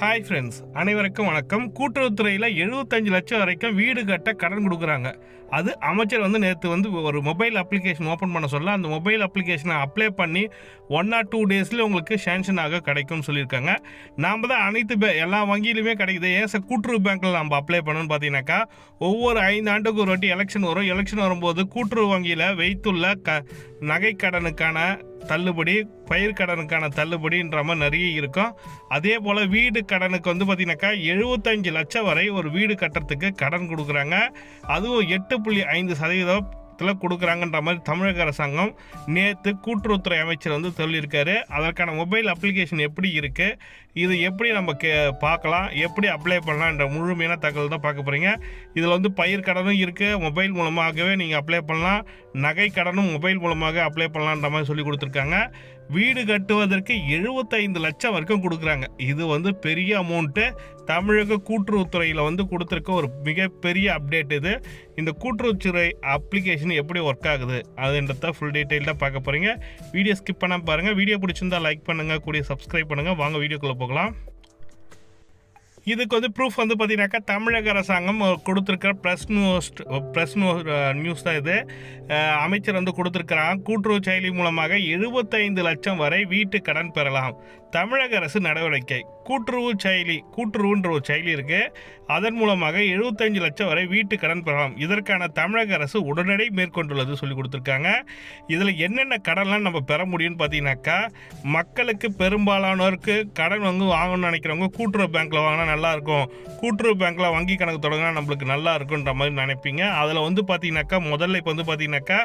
Hi friends அனைவருக்கும் வணக்கம். கூட்டுறவுத்துறையில் எழுபத்தஞ்சு லட்சம் வரைக்கும் வீடு கட்ட கடன் கொடுக்குறாங்க. அது அமைச்சர் வந்து நேற்று வந்து ஒரு மொபைல் அப்ளிகேஷன் ஓப்பன் பண்ண சொல்ல அந்த மொபைல் அப்ளிகேஷனை அப்ளை பண்ணி ஒன் ஆர் டூ டேஸில் உங்களுக்கு சேங்ஷன் ஆக கிடைக்கும்னு சொல்லியிருக்காங்க. நாம் தான் அனைத்து பே எல்லா வங்கியிலுமே கிடைக்குது. ஏன் சார்? கூட்டுறவு பேங்க்கில் நம்ம அப்ளை பண்ணணும்னு பார்த்தீங்கன்னாக்கா ஒவ்வொரு ஐந்து ஆண்டுக்கு ஒரு வாட்டி எலெக்ஷன் வரும். எலெக்ஷன் வரும்போது கூட்டுறவு வங்கியில் வைத்துள்ள க நகை கடனுக்கான தள்ளுபடி பயிர் கடனுக்கான தள்ளுபடின்ற மாதிரி நிறைய இருக்கும். அதே போல் வீடு கடனுக்கு வந்து பார்த்தீங்கன்னாக்கா எழுபத்தஞ்சு லட்சம் வரை ஒரு வீடு கட்டுறதுக்கு கடன் கொடுக்குறாங்க. அதுவும் எட்டு புள்ளி ஐந்து சதவீதம் சதவீதத்தில் கொடுக்குறாங்கன்ற மாதிரி தமிழக அரசாங்கம் நேற்று கூட்டுறவுத்துறை அமைச்சர் வந்து சொல்லியிருக்காரு. அதற்கான மொபைல் அப்ளிகேஷன் எப்படி இருக்குது இது எப்படி நம்ம கே பார்க்கலாம் எப்படி அப்ளை பண்ணலான்ற முழுமையான தகவல் தான் பார்க்க போகிறீங்க இதில் வந்து பயிர் கடனும் இருக்குது மொபைல் மூலமாகவே நீங்கள் அப்ளை பண்ணலாம் நகை கடனும் மொபைல் மூலமாக அப்ளை பண்ணலான்ற மாதிரி சொல்லி கொடுத்துருக்காங்க. வீடு கட்டுவதற்கு எழுபத்தைந்து லட்சம் வரைக்கும் கொடுக்குறாங்க. இது வந்து பெரிய அமௌண்ட்டு தமிழக கூட்டுறவுத்துறையில் வந்து கொடுத்துருக்க ஒரு மிகப்பெரிய அப்டேட் இது. இந்த கூட்டுறவுத்துறை அப்ளிகேஷன் எப்படி ஒர்க் ஆகுது அதுன்றத ஃபுல் டீட்டெயில்டாக பார்க்க போகிறீங்க வீடியோ ஸ்கிப் பண்ணால் பாருங்கள் வீடியோ பிடிச்சிருந்தா லைக் பண்ணுங்கள் கூடிய சப்ஸ்கிரைப் பண்ணுங்கள் வாங்க வீடியோக்குள்ளே போகலாம். இதுக்கு வந்து ப்ரூஃப் வந்து பார்த்தீங்கன்னாக்கா தமிழக அரசாங்கம் கொடுத்துருக்கிற ப்ரெஸ் நியூஸ் ப்ரெஸ் நியூஸ் தான் இது. அமைச்சர் வந்து கொடுத்துருக்கிறாங்க கூட்டுறவு செயலி மூலமாக எழுபத்தைந்து லட்சம் வரை வீட்டு கடன் பெறலாம். தமிழக அரசு நடவடிக்கை. கூட்டுறவு செயலி கூட்டுறவுன்ற ஒரு செயலி இருக்கு. அதன் மூலமாக எழுபத்தஞ்சு லட்சம் வரை வீட்டு கடன் பெறலாம். இதற்கான தமிழக அரசு உடனடி மேற்கொண்டுள்ளது சொல்லி கொடுத்துருக்காங்க. இதில் என்னென்ன கடன்லாம் நம்ம பெற முடியும்னு பார்த்தீங்கன்னாக்கா மக்களுக்கு பெரும்பாலானோருக்கு கடன் வந்து வாங்கணும்னு நினைக்கிறவங்க கூட்டுறவு பேங்க்கில் வாங்கினா நல்லா இருக்கும். கூட்டுறவு பேங்க்கில் வங்கி கணக்கு தொடங்கினா நம்மளுக்கு நல்லா இருக்குன்ற மாதிரி நினைப்பீங்க. அதில் வந்து பார்த்தீங்கன்னாக்கா முதல்ல இப்போ வந்து பார்த்தீங்கன்னாக்கா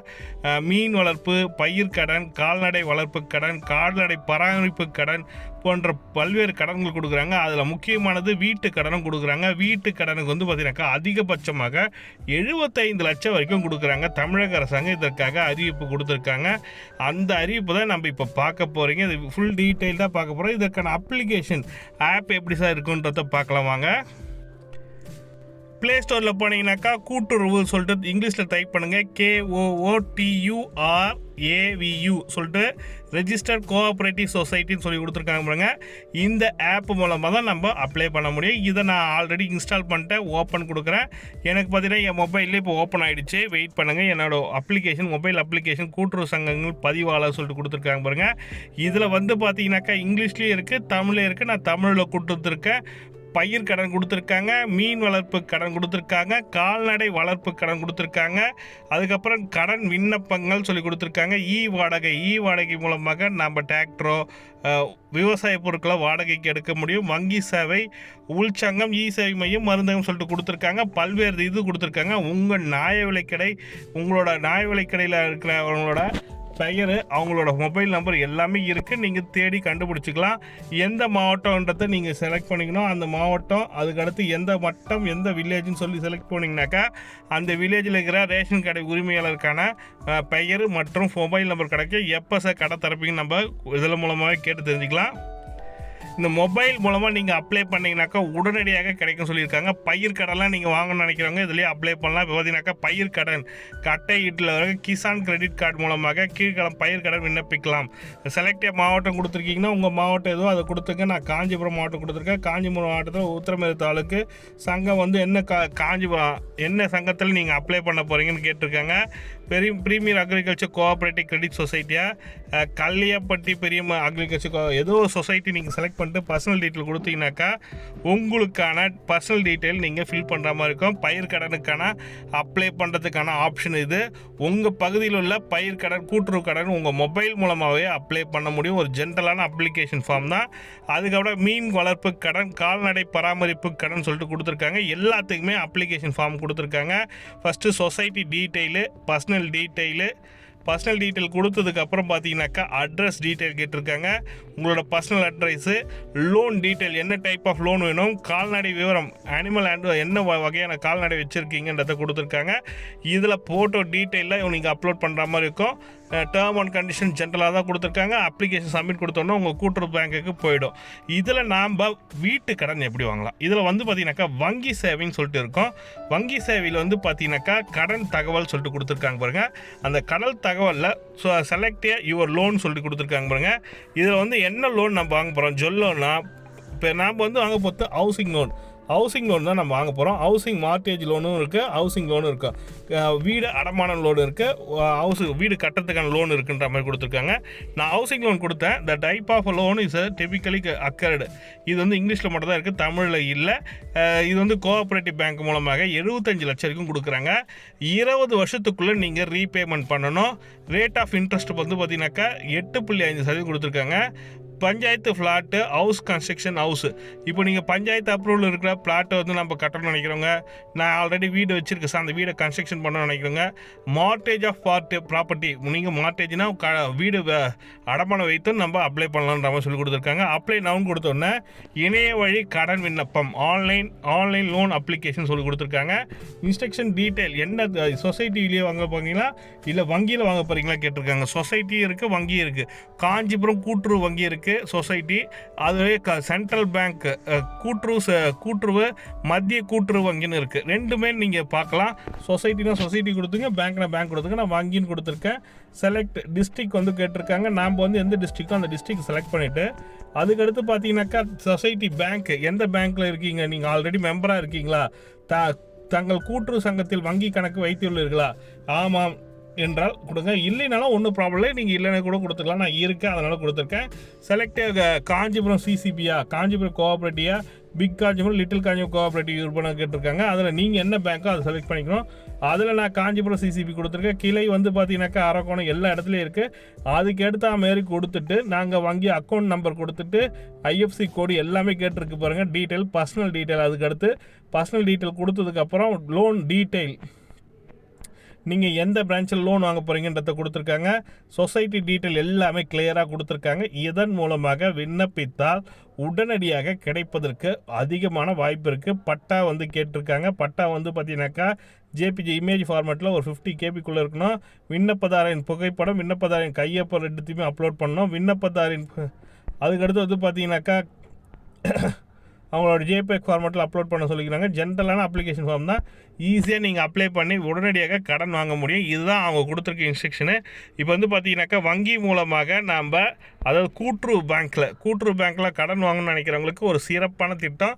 மீன் வளர்ப்பு பயிர் கடன் கால்நடை வளர்ப்பு கடன் கால்நடை பராமரிப்பு கடன் போன்ற பல்வேறு கடன்கள் கொடுக்குறாங்க. அதில் முக்கியமானது வீட்டு கடனும் கொடுக்குறாங்க. வீட்டு கடனுக்கு வந்து பார்த்தீங்கன்னாக்கா அதிகபட்சமாக எழுபத்தைந்து லட்சம் வரைக்கும் கொடுக்குறாங்க. தமிழக அரசாங்கம் இதற்காக அறிவிப்பு கொடுத்துருக்காங்க. அந்த அறிவிப்பு தான் நம்ம இப்போ பார்க்க போகிறீங்க இது ஃபுல் டீட்டெயில் தான் பார்க்க போகிறோம் இதற்கான அப்ளிகேஷன் ஆப் எப்படி சார் இருக்குன்றத பார்க்கலாம் வாங்க. ப்ளே ஸ்டோரில் போனீங்கன்னாக்கா கூட்டுறவு சொல்லிட்டு இங்கிலீஷில் டைப் பண்ணுங்கள் கேஓஓடியூஆர் ஏவியூ சொல்லிட்டு ரெஜிஸ்டர்ட் கோஆப்ரேட்டிவ் சொசைட்டின்னு சொல்லி கொடுத்துருக்காங்க பாருங்க. இந்த ஆப் மூலமாக தான் நம்ம அப்ளை பண்ண முடியும். இதை நான் ஆல்ரெடி இன்ஸ்டால் பண்ணிட்டேன் ஓப்பன் கொடுக்குறேன். எனக்கு பார்த்தீங்கன்னா என் மொபைல்லே இப்போ ஓப்பன் ஆகிடுச்சு வெயிட் பண்ணுங்கள் என்னோட அப்ளிகேஷன் மொபைல் அப்ளிகேஷன் கூட்டுறவு சங்கங்கள் பதிவாளர் சொல்லிட்டு கொடுத்துருக்காங்க பாருங்கள் இதில் வந்து பார்த்தீங்கன்னாக்கா இங்கிலீஷ்லேயும் இருக்குது தமிழ்லேயும் இருக்குது நான் தமிழில் கொடுத்துருக்கேன் பயிர் கடன் கொடுத்துருக்காங்க மீன் வளர்ப்பு கடன் கொடுத்துருக்காங்க கால்நடை வளர்ப்பு கடன் கொடுத்துருக்காங்க. அதுக்கப்புறம் கடன் விண்ணப்பங்கள் சொல்லி கொடுத்துருக்காங்க. இ வாடகை இ வாடகை மூலமாக நம்ம டிராக்டரோ விவசாய பொருட்களை வாடகைக்கு எடுக்க முடியும். வங்கி சேவை உள்சங்கம் இ சேவை மையம் மருந்தகம் சொல்லிட்டு கொடுத்துருக்காங்க. பல்வேறு இது கொடுத்துருக்காங்க. உங்கள் நியாய விலைக்கடை உங்களோட நியாய விலைக்கடையில் இருக்கிறவங்களோட பெயர் அவங்களோட மொபைல் நம்பர் எல்லாமே இருக்குது நீங்கள் தேடி கண்டுபிடிச்சிக்கலாம். எந்த மாவட்டம்ன்றதை நீங்கள் செலக்ட் பண்ணிக்கணும் அந்த மாவட்டம் அதுக்கடுத்து எந்த மட்டம் எந்த வில்லேஜ்னு சொல்லி செலக்ட் பண்ணிங்கனாக்கா அந்த வில்லேஜில் இருக்கிற ரேஷன் கடை உரிமையாளருக்கான பெயர் மற்றும் மொபைல் நம்பர் கிடைக்கும் எப்போ சார் கடை திறப்பீங்கன்னு நம்ம இதில் மூலமாகவே கேட்டு தெரிஞ்சுக்கலாம். இந்த மொபைல் மூலமாக நீங்கள் அப்ளை பண்ணீங்கன்னாக்கா உடனடியாக கிடைக்கும் சொல்லியிருக்காங்க. பயிர் கடன்லாம் நீங்கள் வாங்கணும்னு நினைக்கிறவங்க இதுலேயே அப்ளை பண்ணலாம். இப்போ பார்த்தீங்கன்னாக்கா பயிர் கடன் கட்டை வீட்டில் வர கிசான் கிரெடிட் கார்டு மூலமாக கீழ்கலம் பயிர் கடன் விண்ணப்பிக்கலாம். செலக்டே மாவட்டம் கொடுத்துருக்கீங்கன்னா உங்கள் மாவட்டம் எதுவும் அதை கொடுத்துருங்க. நான் காஞ்சிபுரம் மாவட்டம் கொடுத்துருக்கேன். காஞ்சிபுரம் மாவட்டத்தில் உத்தரமேறு தாலுக்கு சங்கம் வந்து என்ன கா காஞ்சிபுரம் என்ன சங்கத்தில் நீங்கள் அப்ளை பண்ண போகிறீங்கன்னு கேட்டிருக்காங்க. பெரிய ப்ரீமியர் அக்ரிகல்ச்சர் கோஆப்ரேட்டிவ் கிரெடிட் சொசைட்டியாக கல்லியப்பட்டி பெரிய அக்ரிகல்ச்சர் ஏதோ சொசைட்டி நீங்கள் செலக்ட் பண்ணிட்டு பர்சனல் டீட்டெயில் கொடுத்தீங்கன்னாக்கா உங்களுக்கான பர்சனல் டீட்டெயில் நீங்கள் ஃபில் பண்ணுற மாதிரி இருக்கும். பயிர் கடனுக்கான அப்ளை பண்ணுறதுக்கான ஆப்ஷன் இது. உங்கள் பகுதியில் உள்ள பயிர் கடன் கூட்டுறவு கடன் உங்கள் மொபைல் மூலமாகவே அப்ளை பண்ண முடியும். ஒரு ஜென்ரலான அப்ளிகேஷன் ஃபார்ம் தான். அதுக்கப்புறம் மீன் வளர்ப்பு கடன் கால்நடை பராமரிப்பு கடன் சொல்லிட்டு கொடுத்துருக்காங்க. எல்லாத்துக்குமே அப்ளிகேஷன் ஃபார்ம் கொடுத்துருக்காங்க. First society detail personal detail personal detail கொடுத்ததுக்கு அப்புறம் பார்த்தீங்கன்னாக்கா அட்ரஸ் டீட்டெயில் கேட்டிருக்காங்க. உங்களோட பர்சனல் அட்ரஸு லோன் டீட்டெயில் என்ன டைப் ஆஃப் லோன் வேணும் கால்நடை விவரம் அனிமல் அண்ட் என்ன வ- வகையான கால்நடை வச்சுருக்கீங்கன்றதை கொடுத்துருக்காங்க. இதில் ஃபோட்டோ டீட்டெயிலில் நீங்கள் அப்லோட் பண்ணுற மாதிரி இருக்கும். டேர்ம் அண்ட் கண்டிஷன் ஜென்ரலாக தான் கொடுத்துருக்காங்க. அப்ளிகேஷன் சப்மிட் கொடுத்தோன்னா உங்கள் கூட்டுறவு பேங்க்குக்கு போயிடும். இதில் நாம் வீட்டு கடன் எப்படி வாங்கலாம்? இதில் வந்து பார்த்தீங்கன்னாக்கா வங்கி சேவைன்னு சொல்லிட்டு இருக்கோம். வங்கி சேவையில் வந்து பார்த்தீங்கன்னாக்கா கடன் தகவல் சொல்லிட்டு கொடுத்துருக்காங்க பாருங்கள் அந்த கடல் தகவலில் ஸோ செலக்டே யுவர் லோன் சொல்லிட்டு கொடுத்துருக்காங்க பாருங்கள் இதில் வந்து என்ன லோன் நம்ம வாங்க போகிறோம் ஜொல்லோனா இப்போ நாம் வந்து வாங்க போகிறது ஹவுசிங் லோன் ஹவுசிங் லோன் தான் நம்ம வாங்க போகிறோம் ஹவுசிங் மார்டேஜ் லோனும் இருக்குது ஹவுசிங் லோனும் இருக்குது வீடு அடமான லோன் இருக்குது ஹவுஸ் வீடு கட்டுறதுக்கான லோன் இருக்குன்ற மாதிரி கொடுத்துருக்காங்க. நான் ஹவுசிங் லோன் கொடுத்தேன். The type of loan is typically accord இது வந்து இங்கிலீஷில் மட்டும் தான் இருக்குது தமிழில் இல்லை. இது வந்து கோஆப்ரேட்டிவ் பேங்க் மூலமாக எழுபத்தஞ்சு லட்சம் வரைக்கும் கொடுக்குறாங்க. இருபது வருஷத்துக்குள்ளே நீங்கள் ரீபேமெண்ட் பண்ணணும். ரேட் ஆஃப் இன்ட்ரெஸ்ட் வந்து பார்த்தீங்கன்னாக்கா எட்டு புள்ளி ஐந்து சதவீதம் கொடுத்துருக்காங்க. Panchayat flat house construction house இப்போ நீங்கள் பஞ்சாயத்து அப்ரூவல் இருக்கிற ஃப்ளாட்டை வந்து நம்ம கட்டணும்னு நினைக்கிறோங்க நான் ஆல்ரெடி வீடு வச்சுருக்கேன் சார் அந்த வீடை கன்ஸ்ட்ரக்ஷன் பண்ணணும்னு நினைக்கிறோங்க மார்டேஜ் ஆஃப் பார்ட் ப்ராப்பர்ட்டி நீங்கள் மார்டேஜ்னா க வீடு வ- அடமானம் வைத்து நம்ம அப்ளை பண்ணலான்ற மாதிரி சொல்லி கொடுத்துருக்காங்க. அப்ளை நவுன் கொடுத்தோன்னே இணைய வழி கடன் விண்ணப்பம் ஆன்லைன் ஆன்லைன் லோன் அப்ளிகேஷன் சொல்லி கொடுத்துருக்காங்க. இன்ஸ்ட்ரக்ஷன் டீட்டெயில் என்ன சொசைட்டிலேயே வாங்க போகிறீங்களா இல்லை வங்கியில் வாங்க போகிறீங்களா கேட்டிருக்காங்க. சொசைட்டி இருக்குது வங்கி இருக்குது காஞ்சிபுரம் கூட்டுறவு வங்கி இருக்குது சொசைட்டி அதுவே க சென்ட்ரல் பேங்க் கூட்டுறவு ச- கூட்டுறவு மத்திய கூட்டுறவு வங்கின்னு இருக்குது ரெண்டுமே நீங்கள் பார்க்கலாம் சொசைட்டினா சொசைட்டி கொடுத்துங்க பேங்க்னா பேங்க் கொடுத்துங்க. நான் வங்கின்னு கொடுத்துருக்கேன். செலக்ட் டிஸ்ட்ரிக் வந்து கேட்டிருக்காங்க. நாம் வந்து எந்த டிஸ்ட்ரிக்கோ அந்த டிஸ்ட்ரிக் செலக்ட் பண்ணிவிட்டு அதுக்கடுத்து பார்த்தீங்கன்னாக்கா சொசைட்டி பேங்க். எந்த பேங்க்கில் இருக்கீங்க? நீங்கள் ஆல்ரெடி மெம்பராக இருக்கீங்களா? த தங்கள் கூட்டுறவு சங்கத்தில் வங்கி கணக்கு வைத்துள்ளீர்களா? ஆமாம். என்றால் கொடுங்க. இல்லைனாலும் ஒன்றும் ப்ராப்ளம் இல்லை. நீங்கள் இல்லைனா கூட கொடுத்துக்கலாம். நான் இருக்கேன். அதனால் கொடுத்துருக்கேன். செலக்டட் காஞ்சிபுரம் சிசிபியா Kanchipuram கோஆப்ரேட்டிவா big Kanchipuram little Kanchipuram cooperative விற்பனை கேட்டிருக்காங்க. அதில் நீங்கள் என்ன பேங்க்கோ அதை செலக்ட் பண்ணிக்கணும். அதில் நான் காஞ்சிபுரம் சிசிபி கொடுத்துருக்கேன். கிளை வந்து பார்த்தீங்கன்னாக்கா அரக்கோணம் எல்லா இடத்துலையும் இருக்குது அதுக்கு எடுத்த மாரி கொடுத்துட்டு நாங்கள் வங்கி அக்கௌண்ட் நம்பர் கொடுத்துட்டு ஐஎஃப்சி கோடு எல்லாமே கேட்டிருக்கு பாருங்கள் டீட்டெயில் பர்சனல் டீட்டெயில் அதுக்கு அடுத்து பர்சனல் டீட்டெயில் கொடுத்ததுக்கப்புறம் லோன் டீட்டெயில் நீங்கள் எந்த பிரான்ச்சில் லோன் வாங்க போகிறீங்கன்றத கொடுத்துருக்காங்க. சொசைட்டி டீட்டெயில் எல்லாமே கிளியராக கொடுத்துருக்காங்க. இதன் மூலமாக விண்ணப்பித்தால் உடனடியாக கிடைப்பதற்கு அதிகமான வாய்ப்பு இருக்குது பட்டா வந்து கேட்டிருக்காங்க. பட்டா வந்து பார்த்தீங்கன்னாக்கா ஜேபிஜி இமேஜ் ஃபார்மேட்டில் ஒரு ஃபிஃப்டி கேபிக்குள்ளே இருக்கணும். விண்ணப்பதாரின் புகைப்படம் விண்ணப்பதாரின் கையொப்பம் ரெண்டுத்தையுமே அப்லோட் பண்ணணும். விண்ணப்பதாரின் அதுக்கடுத்து வந்து பார்த்தீங்கன்னாக்கா அவங்களோட ஜேபேக் ஃபார்மேட்டில் அப்லோட் பண்ண சொல்லிக்கிறாங்க. ஜென்ரலான அப்ளிகேஷன் ஃபார்ம் தான் ஈஸியாக நீங்கள் அப்ளை பண்ணி உடனடியாக கடன் வாங்க முடியும். இதுதான் அவங்க கொடுத்துருக்க இன்ஸ்ட்ரக்ஷனு இப்போ வந்து பார்த்தீங்கன்னாக்கா வங்கி மூலமாக நாம் அதாவது கூட்டுறவு பேங்க்கில் கூட்டுறவு பேங்க்கில் கடன் வாங்கணும்னு நினைக்கிறவங்களுக்கு ஒரு சிறப்பான திட்டம்.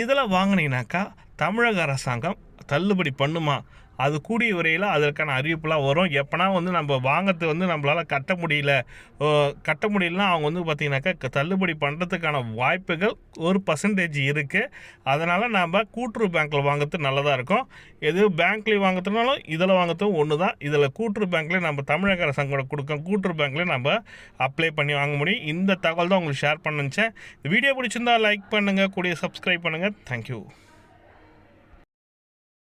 இதில் வாங்கினீங்கனாக்கா தமிழக அரசாங்கம் தள்ளுபடி பண்ணுமா? அது கூடிய விரையில் அதற்கான அறிவிப்புலாம் வரும். எப்போனா வந்து நம்ம வாங்கிறது வந்து நம்மளால் கட்ட முடியல. ஓ, கட்ட முடியலனா அவங்க வந்து பார்த்திங்கனாக்கா க- தள்ளுபடி பண்ணுறதுக்கான வாய்ப்புகள் ஒரு பர்சன்டேஜ் இருக்குது அதனால் நாம் கூட்டுறவு பேங்க்கில் வாங்குறது நல்லதாக இருக்கும். எது பேங்க்லேயும் வாங்குறதுனாலும் இதில் வாங்குறதும் ஒன்று தான் இதில் கூட்டுறவு பேங்க்லேயே நம்ம தமிழக அரசாங்கம் கொடுக்க கூட்டுறவு பேங்க்லேயே நம்ம அப்ளை பண்ணி வாங்க முடியும். இந்த தகவல் தான் உங்களுக்கு ஷேர் பண்ணுச்சேன் வீடியோ பிடிச்சிருந்தா லைக் பண்ணுங்கள் கூடிய சப்ஸ்கிரைப் பண்ணுங்கள் தேங்க்யூ